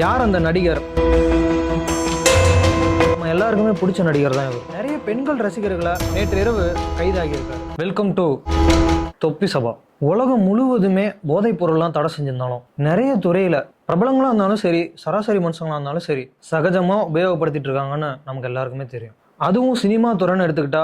யார் அந்த நடிகர்? நம்ம எல்லாருக்குமே பிடிச்ச நடிகர் தான் இவர். நிறைய பெண்கள் ரசிகர்களை நேற்று இரவு கைதாகியிருக்காரு. வெல்கம் டு தொப்பி சபா. உலகம் முழுவதுமே போதைப் பொருள்லாம் தடை செஞ்சிருந்தாலும் நிறைய துறையில பிரபலங்களா இருந்தாலும் சரி சராசரி மனுஷங்களா இருந்தாலும் சரி சகஜமா உபயோகப்படுத்திட்டு இருக்காங்கன்னு நமக்கு எல்லாருக்குமே தெரியும். அதுவும் சினிமா துறைன்னு எடுத்துக்கிட்டா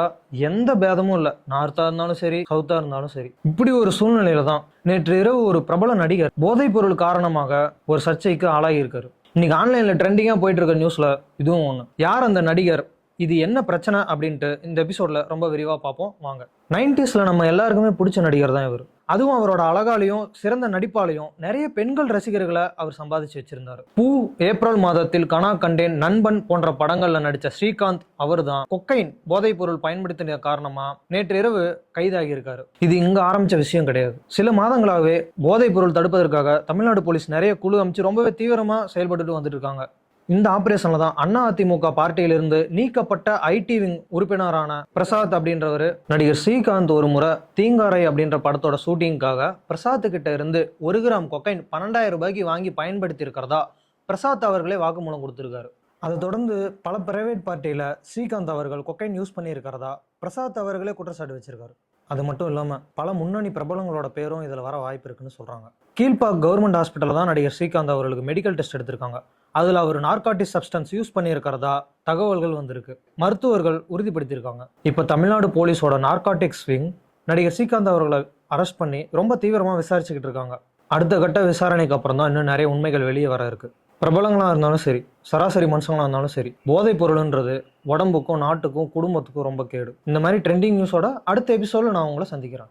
எந்த பேதமும் இல்லை. நார்த்தா இருந்தாலும் சரி சவுத்தா இருந்தாலும் சரி. இப்படி ஒரு சூழ்நிலையில தான் நேற்று இரவு ஒரு பிரபல நடிகர் போதைப் பொருள் காரணமாக ஒரு சர்ச்சைக்கு ஆளாகியிருக்காரு. இன்னைக்கு ஆன்லைன்ல ட்ரெண்டிங்கா போயிட்டு இருக்க நியூஸ்ல இதுவும் ஒண்ணு. யார் அந்த நடிகர்? இது என்ன பிரச்சனை அப்படின்ட்டு இந்த எபிசோட்ல ரொம்ப விரிவா பார்ப்போம். வாங்க. நைன்டிஸ்ல நம்ம எல்லாருக்குமே பிடிச்ச நடிகர் தான் இவர். அதுவும் அவரோட அழகாலையும் சிறந்த நடிப்பாலையும் நிறைய பெண்கள் ரசிகர்களை அவர் சம்பாதிச்சு வச்சிருந்தார். பூ ஏப்ரல் மாதத்தில் கனா கண்டேன் நண்பன் போன்ற படங்கள்ல நடித்த ஸ்ரீகாந்த் அவர்தான். கொக்கைன் போதைப் பொருள் பயன்படுத்தின காரணமா நேற்று இரவு கைதாகி இருக்காரு இது இங்க ஆரம்பிச்ச விஷயம் கிடையாது. சில மாதங்களாகவே போதைப் பொருள் தடுப்பதற்காக தமிழ்நாடு போலீஸ் நிறைய குழு அமைச்சு ரொம்பவே தீவிரமா செயல்பட்டுட்டு வந்துட்டு இருக்காங்க. இந்த ஆபரேஷன்ல தான் அண்ணா அதிமுக பார்ட்டியிலிருந்து நீக்கப்பட்ட ஐடி விங் உறுப்பினரான பிரசாத் அப்படின்றவர் நடிகர் ஸ்ரீகாந்த் ஒரு முறை தீங்காரை அப்படின்ற படத்தோட ஷூட்டிங்காக பிரசாத் கிட்ட இருந்து ஒரு கிராம் கொக்கைன் பன்னெண்டாயிரம் ரூபாய்க்கு வாங்கி பயன்படுத்தி இருக்கிறதா பிரசாத் அவர்களே வாக்குமூலம் கொடுத்திருக்காரு. அதை தொடர்ந்து பல பிரைவேட் பார்ட்டியில ஸ்ரீகாந்த் அவர்கள் கொக்கைன் யூஸ் பண்ணியிருக்கிறதா பிரசாத் அவர்களே குற்றச்சாட்டு வச்சிருக்காரு. அது மட்டும் இல்லாமல் பல முன்னணி பிரபலங்களோட பேரும் இதில் வர வாய்ப்பு இருக்குன்னு சொல்கிறாங்க கீழ்பாக் கவர்மெண்ட் ஹாஸ்பிட்டலில் தான் நடிகர் ஸ்ரீகாந்த் அவர்களுக்கு மெடிக்கல் டெஸ்ட் எடுத்திருக்காங்க. அதில் அவர் நார்காட்டிக் சப்ஸ்டன்ஸ் யூஸ் பண்ணியிருக்கிறதா தகவல்கள் வந்திருக்கு. மருத்துவர்கள் உறுதிப்படுத்தியிருக்காங்க. இப்போ தமிழ்நாடு போலீஸோட நார்காட்டிக்ஸ் விங் நடிகர் ஸ்ரீகாந்த் அவர்களை அரெஸ்ட் பண்ணி ரொம்ப தீவிரமாக விசாரிச்சுக்கிட்டு இருக்காங்க. அடுத்த கட்ட விசாரணைக்கு அப்புறம் தான் இன்னும் நிறைய உண்மைகள் வெளியே வர இருக்கு. பிரபலங்களாக இருந்தாலும் சரி சராசரி மனுஷங்களாக இருந்தாலும் சரி போதைப் பொருள்ன்றது உடம்புக்கும் நாட்டுக்கும் குடும்பத்துக்கும் ரொம்ப கேடு. இந்த மாதிரி ட்ரெண்டிங் நியூஸோட அடுத்த எபிசோடில் நான் உங்களை சந்திக்கிறேன்.